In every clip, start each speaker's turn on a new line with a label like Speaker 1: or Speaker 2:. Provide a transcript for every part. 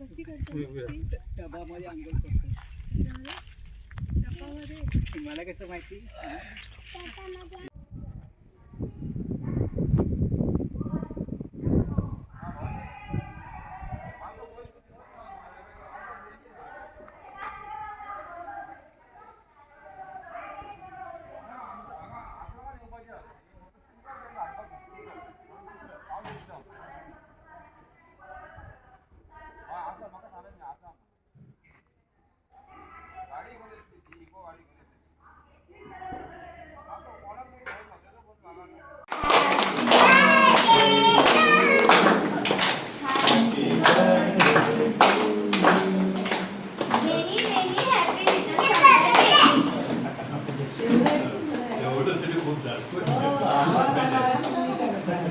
Speaker 1: डबामध्ये करतो? तुम्हाला कसं माहिती?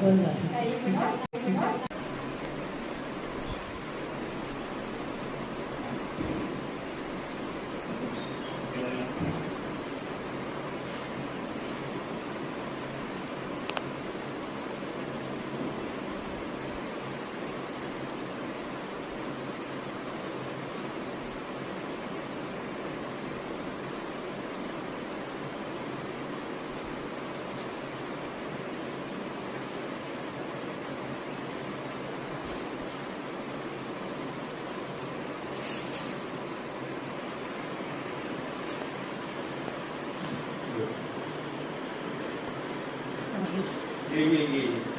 Speaker 2: Thank you. 耶耶耶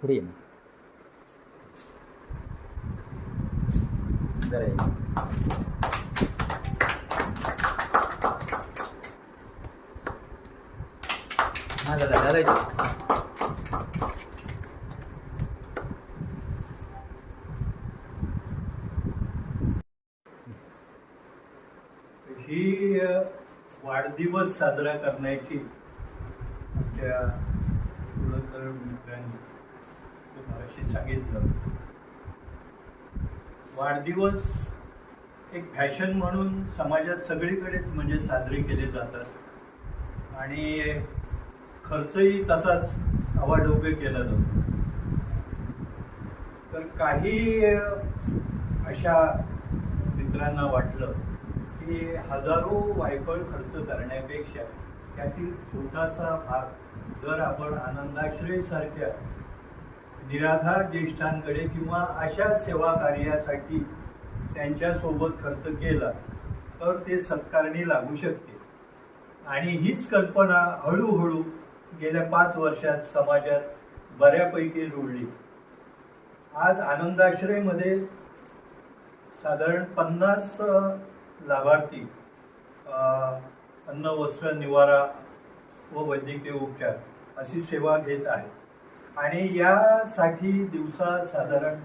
Speaker 2: புரியும்? நல்லது நிறைய ही वाढदिवस साजरा करण्याची आमच्या कुलकर्णी मित्रांनी तुम्हाला सांगितलं. वाढदिवस एक फॅशन म्हणून समाजात सगळीकडेच म्हणजे साजरे केले जातात. आणि खर्चही तसाच आवाडोबे केला जातो. तर काही अशा मित्रांना वाटलं की हजारो वायफळ खर्च करण्यापेक्षा त्यातील छोटासा भाग जर आपण आनंदाश्रयसारख्या निराधार ज्येष्ठांकडे किंवा अशा सेवा कार्यासाठी त्यांच्यासोबत खर्च केला तर ते सत्कारणी लागू शकते. आणि हीच कल्पना हळूहळू गेल्या पाच वर्षात समाजात बऱ्यापैकी रुळली. आज आनंदाश्रयमध्ये साधारण पन्नास लाभार्थी अन्न वस्त्र निवारा व वैद्यकीय उपचार अशी सेवा घेत आहे आणि यासाठी दिवसा साधारण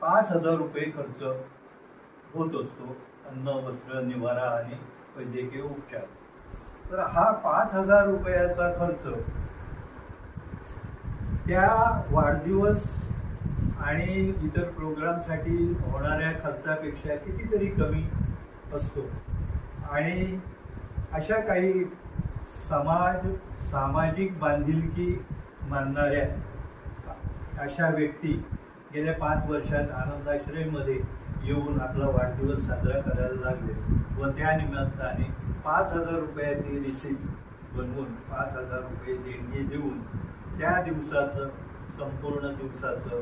Speaker 2: पाच हजार रुपये खर्च होत असतो अन्न वस्त्र निवारा आणि वैद्यकीय उपचार. तर हा पाच हजार रुपयाचा खर्च त्या वाढदिवस आणि इतर प्रोग्रामसाठी होणाऱ्या खर्चापेक्षा कितीतरी कमी असतो. आणि अशा काही समाज सामाजिक बांधिलकी मानणाऱ्या अशा व्यक्ती गेल्या पाच वर्षात आनंदाश्रयमध्ये येऊन आपला वाढदिवस साजरा करायला लागले व त्या निमित्ताने पाच हजार रुपयाची रिसिप्ट बनवून पाच हजार रुपये देणगी देऊन त्या दिवसाचं संपूर्ण दिवसाचं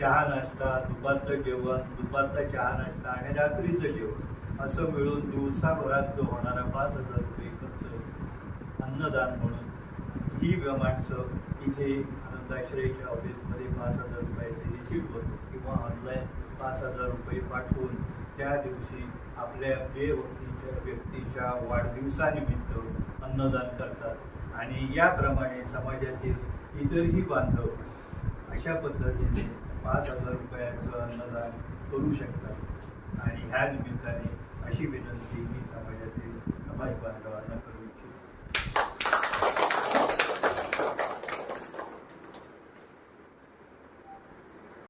Speaker 2: चहा नाश्ता दुपारचं जेवण दुपारचा चहा नाश्ता आणि रात्रीचं जेवण. असं मिळून दिवसाभरात जो होणारा पाच हजार रुपये खर्च अन्नदान म्हणून ही माणसं इथे आनंदाश्रयच्या ऑफिसमध्ये पाच हजार रुपयाचे रिसिप्ट होतो किंवा ऑनलाईन पाच हजार रुपये पाठवून त्या दिवशी आपल्या जे व्यक्तीच्या व्यक्तीच्या वाढदिवसानिमित्त अन्नदान करतात. आणि याप्रमाणे समाजातील इतरही बांधव अशा पद्धतीने पाच हजार रुपयाचं अन्नदान करू शकतात. आणि ह्या निमित्ताने अशी विनंती मी समाजातील समाज बांधवांना